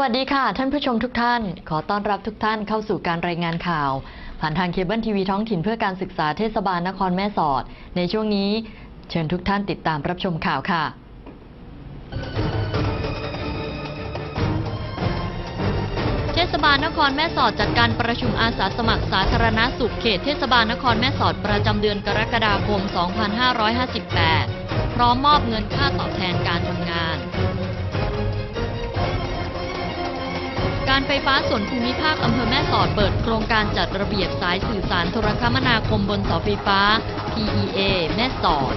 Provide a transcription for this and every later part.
วัสดีค่ะ ท่านผู้ชมทุกท่าน ขอต้อนรับทุกท่านเข้าสู่การรายงานข่าว ผ่านทางเคเบิลทีวีท้องถิ่นเพื่อการศึกษาเทศบาลนครแม่สอด ในช่วงนี้เชิญทุกท่านติดตามรับชมข่าวค่ะเทศบาลนครแม่สอดจัดการประชุมอาสาสมัครสาธารณสุขเขตเทศบาลนครแม่สอดประจำเดือนกรกฎาคม 2558 พร้อมมอบเงินค่าตอบแทนการทำงาน การไฟฟ้าส่วนภูมิภาคอำเภอแม่สอดเปิดโครงการจัดระเบียบสายสื่อสารโทรคมนาคมบนเสาไฟฟ้า PEA แม่สอด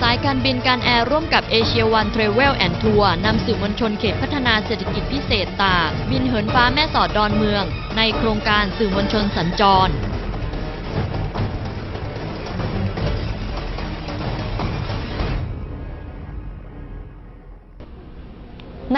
สายการบินการแอร์ร่วมกับเอเชียวันเทรเวลแอนด์ทัวร์นำสื่อมวลชนเขตพัฒนาเศรษฐกิจพิเศษตาก บินเหินฟ้าแม่สอดดอนเมือง ในโครงการสื่อมวลชนสัญจร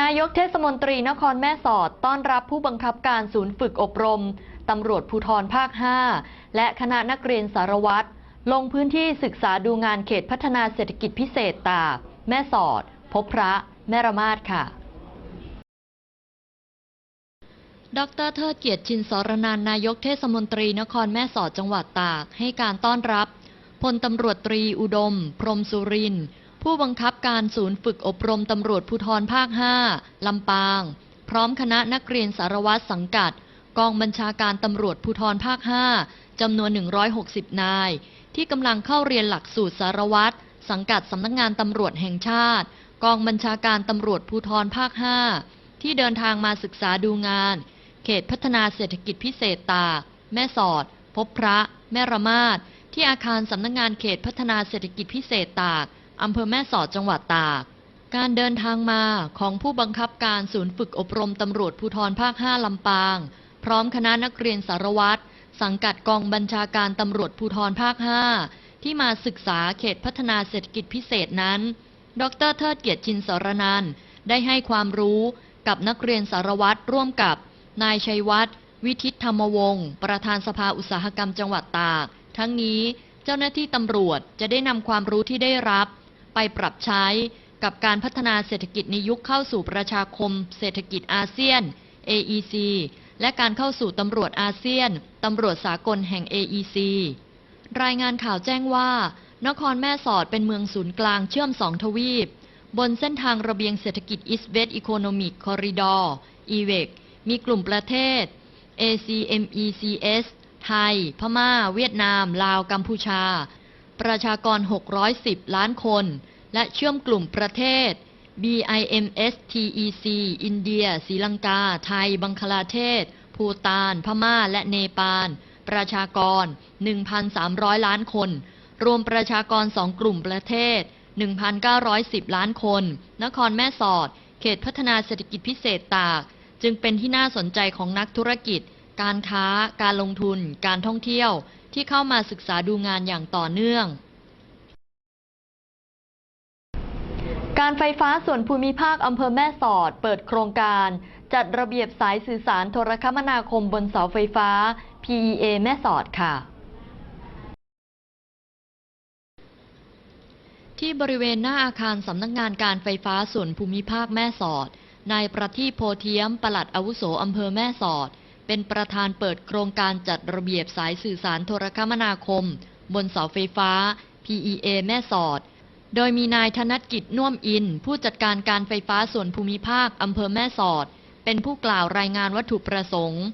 นายกเทศมนตรีนครแม่สอดต้อนรับผู้บังคับการศูนย์ฝึกอบรม ตำรวจภูธรภาค 5 และคณะนักเรียนสารวัตรลงพื้นที่ศึกษาดูงานเขตพัฒนาเศรษฐกิจพิเศษตา แม่สอด พบพระ แม่ระมาดค่ะ ดรเทิดเกียรติชินสรนันนายกเทศมนตรีนครแม่สอดจังหวัดตาก ให้การต้อนรับพลตำรวจตรีอุดม พรมสุรินทร์ ผู้บังคับการศูนย์ฝึกอบรมตำรวจภูธรภาค 5 ลำปาง พร้อมคณะนักเรียนสารวัตรสังกัด กองบัญชาการตำรวจภูธรภาค 5 จำนวน 160 นาย ที่กำลังเข้าเรียนหลักสูตรสารวัตรสังกัดสำนักงานตำรวจแห่งชาติ กองบัญชาการตำรวจภูธรภาค 5 ที่เดินทางมาศึกษาดูงาน เขตพัฒนาเศรษฐกิจพิเศษตากแม่สอด พบพระ แม่ระมาดที่อาคารสำนักงานเขตพัฒนาเศรษฐกิจพิเศษตาก อำเภอแม่สอดจังหวัดตาก การเดินทางมาของผู้บังคับการศูนย์ฝึกอบรมตำรวจภูธรภาค 5 ลำปาง พร้อมคณะนักเรียนสารวัตรสังกัดกองบัญชาการตำรวจภูธรภาค 5 ที่มาศึกษาเขตพัฒนาเศรษฐกิจพิเศษนั้น ดรเทิดเกียรติชินสรนันได้ให้ความรู้กับนักเรียนสารวัตรร่วมกับ นายชัยวัฒน์วิทิตธรรมวงศ์ประธานสภาอุตสาหกรรมจังหวัดตาก ทั้งนี้เจ้าหน้าที่ตำรวจจะได้นำความรู้ที่ได้รับ ไปปรับใช้กับการพัฒนาเศรษฐกิจในยุคเข้าสู่ประชาคม เศรษฐกิจอาเซียน AEC และการเข้าสู่ตำรวจอาเซียน ตำรวจสากลแห่ง AEC รายงานข่าวแจ้งว่า นครแม่สอดเป็นเมืองศูนย์กลางเชื่อมสองทวีป บนเส้นทางระเบียงเศรษฐกิจ East West Economic Corridor EVEC มีกลุ่มประเทศ ACMECS ไทย พม่า เวียดนาม ลาว กัมพูชา ประชากร 610 ล้านคน และเชื่อมกลุ่มประเทศ BIMSTEC อินเดียศรีลังกา ไทย บังคลาเทศ ภูตาน พม่า และเนปาล ประชากร 1,300 ล้านคน รวมประชากรสองกลุ่มประเทศ 1,910 ล้านคน นครแม่สอด เขตพัฒนาเศรษฐกิจพิเศษตาก จึงเป็นที่น่าสนใจของนักธุรกิจ การค้า การลงทุน การท่องเที่ยว ที่เข้ามาศึกษาดูงานอย่างต่อเนื่อง การไฟฟ้าส่วนภูมิภาคอำเภอแม่สอด เปิดโครงการ จัดระเบียบสายสื่อสารโทรคมนาคมบนเสาไฟฟ้า PEA แม่สอดค่ะที่บริเวณหน้าอาคารสำนักงานการไฟฟ้าส่วนภูมิภาคแม่สอด นายประทีปโพเทียมปลัดอาวุโสอำเภอแม่สอด เป็นประธานเปิดโครงการจัดระเบียบสายสื่อสารโทรคมนาคม บนเสาไฟฟ้า PEA แม่สอด โดยมีนายธนกิจน่วมอิน ผู้จัดการการไฟฟ้าส่วนภูมิภาคอำเภอแม่สอด เป็นผู้กล่าวรายงานวัตถุประสงค์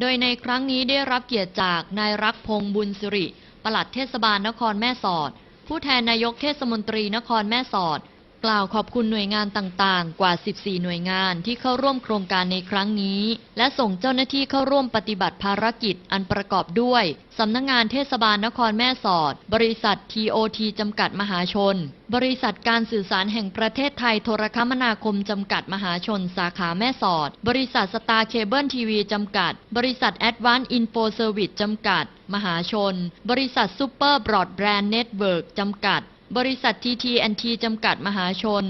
โดยในครั้งนี้ได้รับเกียรติจากนายรักพงษ์บุญสิริปลัดเทศบาลนครแม่สอด ผู้แทนนายกเทศมนตรีนครแม่สอด กล่าวขอบคุณหน่วยงานต่างๆ กว่า 14 หน่วยงานที่เข้าร่วมโครงการในครั้งนี้ และส่งเจ้าหน้าที่เข้าร่วมปฏิบัติภารกิจอันประกอบด้วยสำนักงงานเทศบาลนครแม่สอด บริษัท TOT จำกัดมหาชน บริษัทการสื่อสารแห่งประเทศไทยโทรคมนาคมจำกัดมหาชน สาขาแม่สอด บริษัทสตาร์เคเบิลทีวีจำกัด บริษัท Advanced Info Service จำกัด มหาชน บริษัทซูเปอร์บรอดแบรนด์เน็ตเวิร์กจำกัด บริษัท TT&T จำกัดมหาชน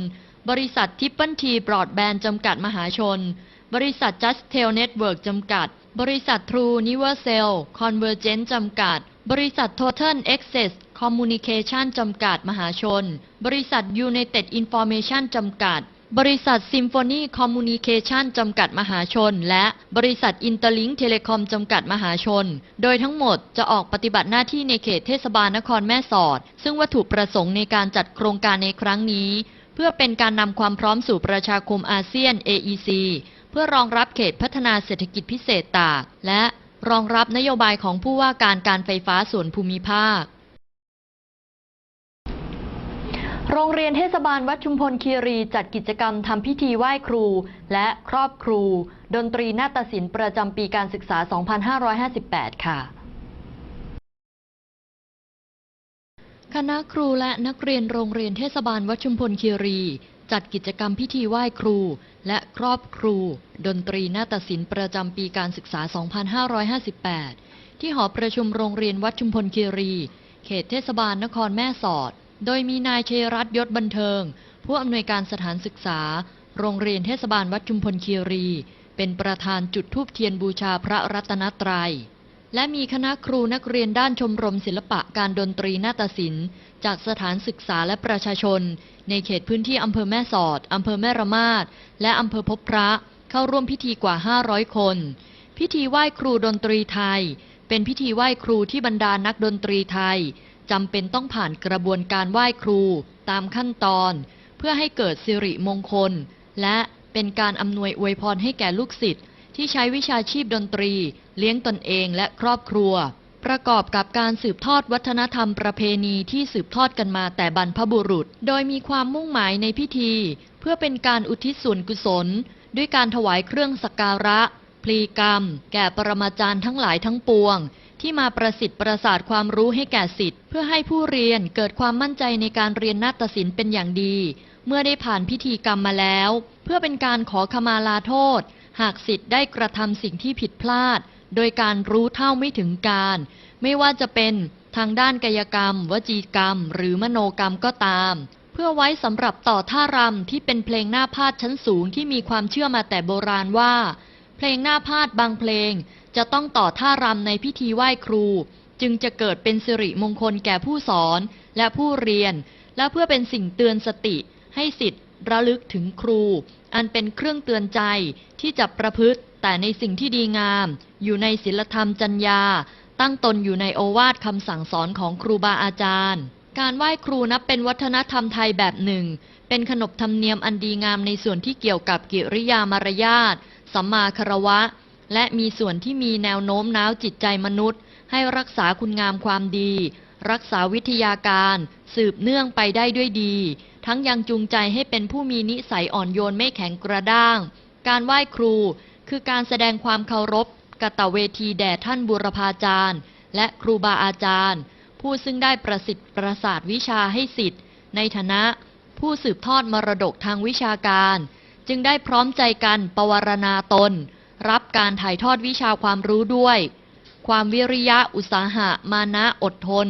บริษัททิปเปิลทีบรอดแบนด์จำกัดมหาชน บริษัท Just Tel Network จำกัด บริษัท True Universal Convergent จำกัด บริษัท Total Access Communication จำกัดมหาชน บริษัท United Information จำกัด บริษัท Symphony Communication จำกัดมหาชน และบริษัท Interlink Telecom จำกัดมหาชน โดยทั้งหมดจะออกปฏิบัติหน้าที่ในเขตเทศบาลนครแม่สอด ซึ่งวัตถุประสงค์ในการจัดโครงการในครั้งนี้ เพื่อเป็นการนำความพร้อมสู่ประชาคมอาเซียน AEC เพื่อรองรับเขตพัฒนาเศรษฐกิจพิเศษตากและรองรับนโยบายของผู้ว่าการการไฟฟ้าส่วนภูมิภาค โรงเรียนเทศบาลวัดชุมพลคีรีจัดกิจกรรมทำพิธีไหว้ครู และครอบครู ดนตรีนาฏศิลป์ประจำปีการศึกษา 2558 ค่ะ คณะครูและนักเรียนโรงเรียนเทศบาลวัดชุมพลคีรี จัดกิจกรรมพิธีไหว้ครู และครอบครู ดนตรีนาฏศิลป์ประจำปีการศึกษา 2558 ที่หอประชุมโรงเรียนวัดชุมพลคีรี เขตเทศบาลนครแม่สอด โดยมีนายเชยรัตน์ยศบันเทิง ผู้อำนวยการสถานศึกษา โรงเรียนเทศบาลวัดชุมพลคีรี เป็นประธานจุดธูปเทียนบูชาพระรัตนตรัย และมีคณะครูนักเรียนด้านชมรมศิลปะการดนตรีนาฏศิลป์ จากสถานศึกษาและประชาชน ในเขตพื้นที่อำเภอแม่สอดอำเภอแม่ระมาดและอำเภอพบพระเข้าร่วมพิธีกว่า 500 คน พิธีไหว้ครูดนตรีไทย เป็นพิธีไหว้ครูที่บรรดานักดนตรีไทย จำเป็นต้องผ่านกระบวนการไหว้ครูตามขั้นตอน เพื่อให้เกิดสิริมงคล และเป็นการอำนวยอวยพรให้แก่ลูกศิษย์ที่ใช้วิชาชีพดนตรี เลี้ยงตนเองและครอบครัว ประกอบกับการสืบทอดวัฒนธรรมประเพณีที่สืบทอดกันมาแต่บรรพบุรุษ โดยมีความมุ่งหมายในพิธี เพื่อเป็นการอุทิศส่วนกุศล ด้วยการถวายเครื่องสักการะ พลีกรรม แก่ปรมาจารย์ทั้งหลายทั้งปวง ที่มาประสิทธิ์ประสาทความรู้ให้แก่สิทธิ์เพื่อให้ผู้เรียนเกิดความมั่นใจในการเรียนนาฏศิลป์เป็นอย่างดี เมื่อได้ผ่านพิธีกรรมมาแล้ว เพื่อเป็นการขอขมาลาโทษ หากสิทธิ์ได้กระทำสิ่งที่ผิดพลาด โดยการรู้เท่าไม่ถึงการ ไม่ว่าจะเป็นทางด้านกายกรรม วจีกรรม หรือมโนกรรมก็ตาม เพื่อไว้สำหรับต่อท่ารำที่เป็นเพลงหน้าพาดชั้นสูงที่มีความเชื่อมาแต่โบราณว่า เพลงหน้าพาดบางเพลง จะต้องต่อท่ารำในพิธีไหว้ครู จึงจะเกิดเป็นสิริมงคลแก่ผู้สอนและผู้เรียน และเพื่อเป็นสิ่งเตือนสติ ให้สิทธิ์ระลึกถึงครู อันเป็นเครื่องเตือนใจที่จะประพฤติแต่ในสิ่งที่ดีงาม อยู่ในศีลธรรมจัญญา ตั้งตนอยู่ในโอวาทคำสั่งสอนของครูบาอาจารย์ การไหว้ครูนับเป็นวัฒนธรรมไทยแบบหนึ่ง เป็นขนบธรรมเนียมอันดีงามในส่วนที่เกี่ยวกับกิริยามารยาทสัมมาคารวะ และมีส่วนที่มีแนวโน้มน้าวจิตใจมนุษย์ ให้รักษาคุณงามความดี รักษาวิทยาการ สืบเนื่องไปได้ด้วยดี ทั้งยังจูงใจให้เป็นผู้มีนิสัยอ่อนโยนไม่แข็งกระด้าง การไหว้ครู คือการแสดงความเคารพกตเวทีแด่ท่านบุรพาจารย์ และครูบาอาจารย์ ผู้ซึ่งได้ประสิทธิ์ประสาทวิชาให้สิทธิ์ ในฐานะ ผู้สืบทอดมรดกทางวิชาการ จึงได้พร้อมใจกันปวารณาตน รับการถ่ายทอดวิชาความรู้ด้วย ความวิริยะอุตสาหะ มานะอดทน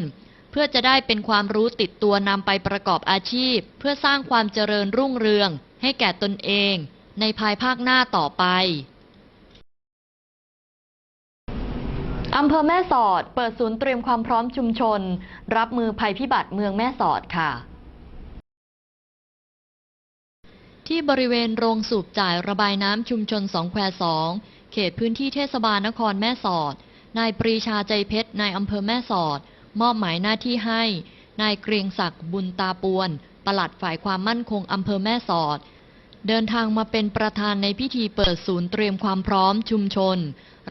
เพื่อจะได้เป็นความรู้ติดตัวนำไปประกอบอาชีพ เพื่อสร้างความเจริญรุ่งเรือง ให้แก่ตนเอง ในภายภาคหน้าต่อไปอำเภอแม่สอด เปิดศูนย์เตรียมความพร้อมชุมชน รับมือภัยพิบัติเมืองแม่สอดค่ะ ที่บริเวณโรงสูบจ่ายระบายน้ำชุมชนสองแควสองเขตพื้นที่เทศบาลนครแม่สอด นายปรีชาใจเพชรนายอำเภอแม่สอด มอบหมายหน้าที่ให้ นายเกรียงศักดิ์บุญตาปวนปลัดฝ่ายความมั่นคงอำเภอแม่สอด เดินทางมาเป็นประธานในพิธีเปิดศูนย์เตรียมความพร้อมชุมชน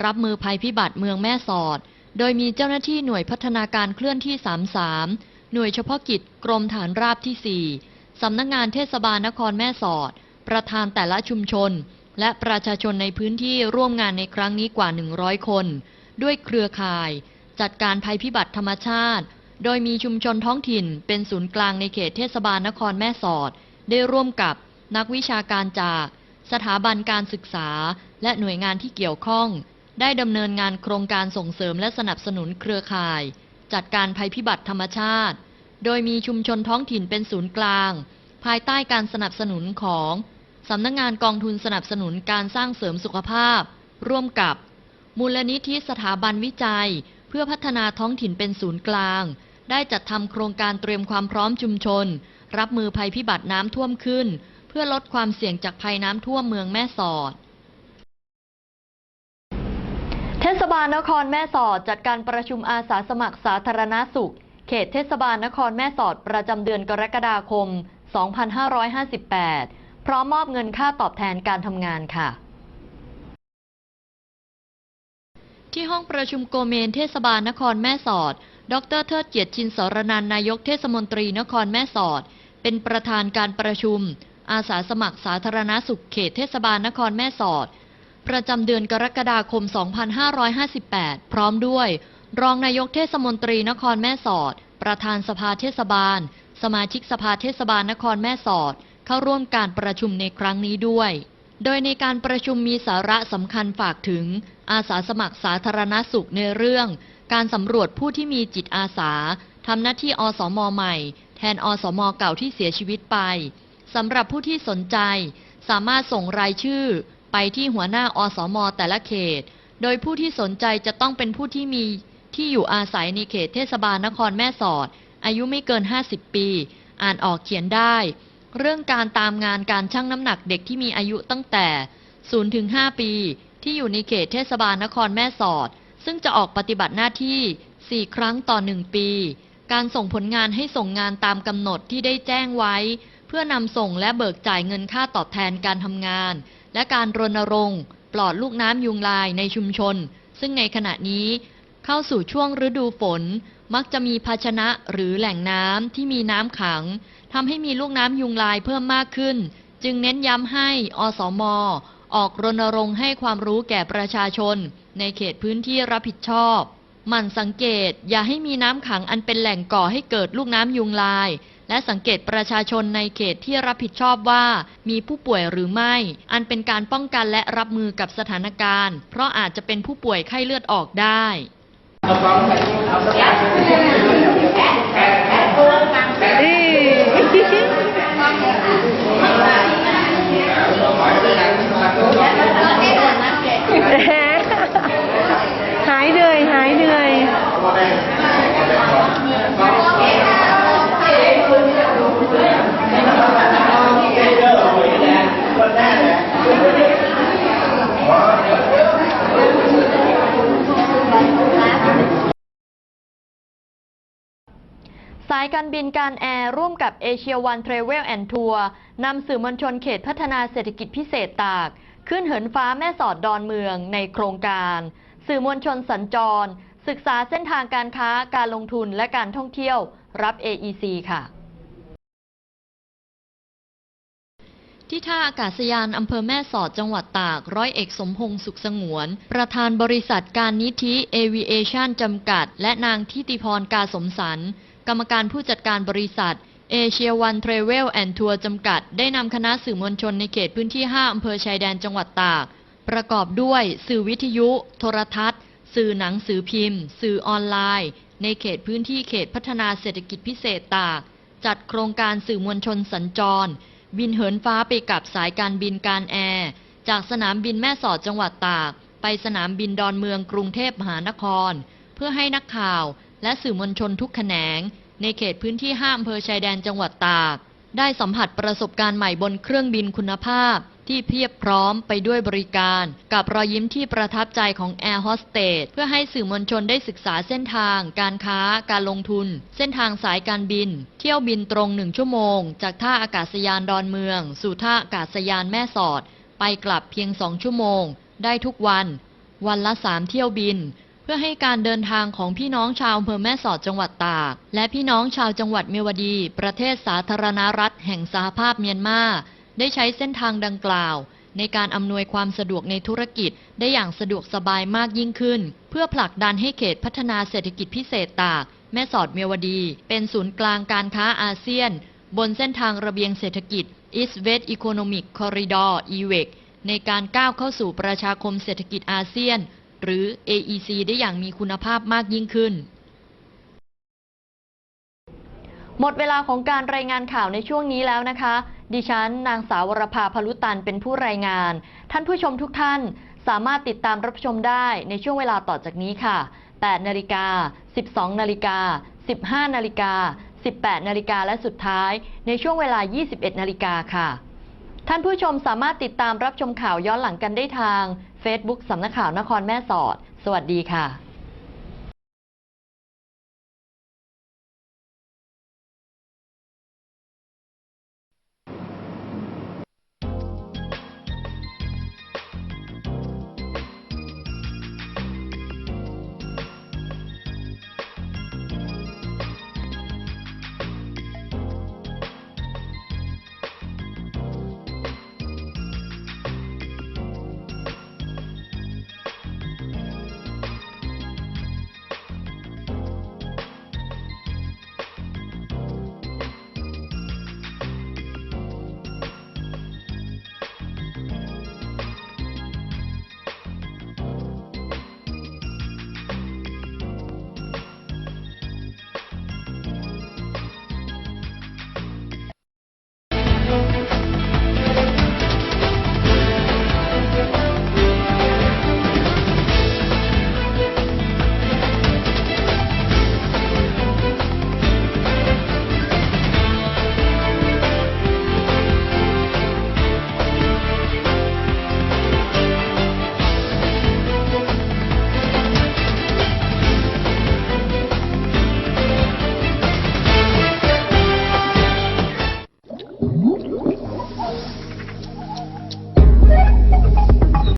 รับมือภัยพิบัติเมืองแม่สอด โดยมีเจ้าหน้าที่หน่วยพัฒนาการเคลื่อนที่ 33 หน่วยเฉพาะกิจกรมฐานราบที่ 4 สำนักงานเทศบาลนครแม่สอด ประธานแต่ละชุมชน และประชาชนในพื้นที่ร่วมงานในครั้งนี้กว่า 100 คน ด้วยเครือข่าย จัดการภัยพิบัติธรรมชาติ โดยมีชุมชนท้องถิ่น เป็นศูนย์กลางในเขตเทศบาลนครแม่สอด ได้ร่วมกับนักวิชาการจาก สถาบันการศึกษา และหน่วยงานที่เกี่ยวข้อง ได้ดำเนินงานโครงการส่งเสริมและสนับสนุนเครือข่าย จัดการภัยพิบัติธรรมชาติ โดยมีชุมชนท้องถิ่นเป็นศูนย์กลาง ภายใต้การสนับสนุนของสำนักงงานกองทุนสนับสนุนการสร้างเสริมสุขภาพ ร่วมกับ มูลนิธิสถาบันวิจัย เพื่อพัฒนาท้องถิ่นเป็นศูนย์กลาง ได้จัดทำโครงการเตรียมความพร้อมชุมชน รับมือภัยพิบัติน้ำท่วมขึ้น เพื่อลดความเสี่ยงจากภัยน้ำท่วมเมืองแม่สอดเทศบาลนครแม่สอดจัดการประชุมอาสาสมัครสาธารณสุข เขตเทศบาลนครแม่สอดประจำเดือนกรกฎาคม 2558 พร้อมมอบเงินค่าตอบแทนการทำงานค่ะ ที่ห้องประชุมโกเมนเทศบาลนครแม่สอด ดรเทิดเกียรติชินสรนันนายกเทศมนตรีนครแม่สอด เป็นประธานการประชุม อาสาสมัครสาธารณสุขเขตเทศบาลนครแม่สอด ประจำเดือนกรกฎาคม 2558 พร้อมด้วย รองนายกเทศมนตรีนครแม่สอด ประธานสภาเทศบาล สมาชิกสภาเทศบาลนครแม่สอด เข้าร่วมการประชุมในครั้งนี้ด้วย โดยในการประชุมมีสาระสำคัญฝากถึง อาสาสมัครสาธารณสุขในเรื่อง การสำรวจผู้ที่มีจิตอาสาทำหน้าที่อสมใหม่ แทนอสมเก่าที่เสียชีวิตไปสำหรับผู้ที่สนใจ สามารถส่งรายชื่อ ไปที่หัวหน้าอสมแต่ละเขต โดยผู้ที่สนใจจะต้องเป็นผู้ที่มี ที่อยู่อาศัยในเขตเทศบาลนครแม่สอด อายุไม่เกิน 50 ปี อ่านออกเขียนได้ เรื่องการตามงานการชั่งน้ำหนักเด็กที่มีอายุตั้งแต่0ถึง5ปี ที่อยู่ในเขตเทศบาลนครแม่สอด ซึ่งจะออกปฏิบัติหน้าที่ 4 ครั้งต่อ 1 ปี การส่งผลงานให้ส่งงานตามกำหนดที่ได้แจ้งไว้ เพื่อนำส่งและเบิกจ่ายเงินค่าตอบแทนการทำงาน และการรณรงค์ ปลอดลูกน้ำยุงลายในชุมชน ซึ่งในขณะนี้ เข้าสู่ช่วงฤดูฝน มักจะมีภาชนะหรือแหล่งน้ำที่มีน้ำขังทำให้มีลูกน้ำยุงลายเพิ่มมากขึ้น จึงเน้นย้ำให้อสมออกรณรงค์ให้ความรู้แก่ประชาชน ในเขตพื้นที่รับผิดชอบหมั่นสังเกตอย่าให้มีน้ำขังอันเป็นแหล่งก่อให้เกิดลูกน้ำยุงลาย และสังเกตประชาชนในเขตที่รับผิดชอบว่า มีผู้ป่วยหรือไม่ อันเป็นการป้องกันและรับมือกับสถานการณ์ เพราะอาจจะเป็นผู้ป่วยไข้เลือดออกได้ หายเหนื่อยหายเหนื่อย สาย การบินการแอร์ร่วมกับเอเชียวันเทรเวลแอนทัวร์นำสื่อมวลชนเขตพัฒนาเศรษฐกิจพิเศษตาก ขึ้นเหินฟ้าแม่สอดดอนเมืองในโครงการ สื่อมวลชนสัญจร ศึกษาเส้นทางการค้าการลงทุนและการท่องเที่ยวรับ AEC ค่ะที่ท่าอากาศยานอำเภอแม่สอดจังหวัดตาก ร้อยเอกสมพงษ์สุขสงวน ประธานบริษัทการนิธิเอวิเอชันจำกัด และนางทิติพรกาสมสัน กรรมการผู้จัดการบริษัทเอเชียวันเทรเวลแอนด์ทัวร์จำกัด ได้นำคณะสื่อมวลชนในเขตพื้นที่ 5 อำเภอชายแดนจังหวัดตาก ประกอบด้วยสื่อวิทยุ โทรทัศน์ สื่อหนังสือพิมพ์ สื่อออนไลน์ ในเขตพื้นที่เขตพัฒนาเศรษฐกิจพิเศษตาก จัดโครงการสื่อมวลชนสัญจร บินเหินฟ้าไปกับสายการบินการแอร์จากสนามบินแม่สอดจังหวัดตาก ไปสนามบินดอนเมืองกรุงเทพมหานคร เพื่อให้นักข่าว และสื่อมวลชนทุกแขนง ในเขตพื้นที่ห้าอำเภอชายแดนจังหวัดตาก ได้สัมผัสประสบการณ์ใหม่บนเครื่องบินคุณภาพ ที่เพียบพร้อมไปด้วยบริการ กับรอยยิ้มที่ประทับใจของแอร์โฮสเตสเพื่อให้สื่อมวลชนได้ศึกษาเส้นทาง การค้า การลงทุน เส้นทางสายการบิน เที่ยวบินตรงหนึ่งชั่วโมง จากท่าอากาศยานดอนเมือง สู่ท่าอากาศยานแม่สอด ไปกลับเพียงสองชั่วโมง ได้ทุกวัน วันละสามเที่ยวบิน พื่อให้การเดินทางของพี่น้องชาวอำเภอแม่สอดจังหวัดตาก และพี่น้องชาวจังหวัดเมียวดี ประเทศสาธารณรัฐแห่งสหภาพเมียนมา ได้ใช้เส้นทางดังกล่าว ในการอำนวยความสะดวกในธุรกิจได้อย่างสะดวกสบายมากยิ่งขึ้น เพื่อผลักดันให้เขตพัฒนาเศรษฐกิจพิเศษตาก แม่สอดเมียวดี เป็นศูนย์กลางการค้าอาเซียน บนเส้นทางระเบียงเศรษฐกิจ East West Economic Corridor EWEC ในการก้าวเข้าสู่ประชาคมเศรษฐกิจอาเซียน หรือ AEC ได้อย่างมีคุณภาพมากยิ่งขึ้น หมดเวลาของการรายงานข่าวในช่วงนี้แล้วนะคะ ดิฉัน นางสาววรภาพลุตันเป็นผู้รายงาน ท่านผู้ชมทุกท่านสามารถติดตามรับชมได้ในช่วงเวลาต่อจากนี้ค่ะ 8 นาฬิกา 12 นาฬิกา 15 นาฬิกา 18 นาฬิกาและสุดท้ายในช่วงเวลา 21 นาฬิกาค่ะ ท่านผู้ชมสามารถติดตามรับชมข่าวย้อนหลังกันได้ทาง Facebook สำนักข่าวนครแม่สอด สวัสดีค่ะ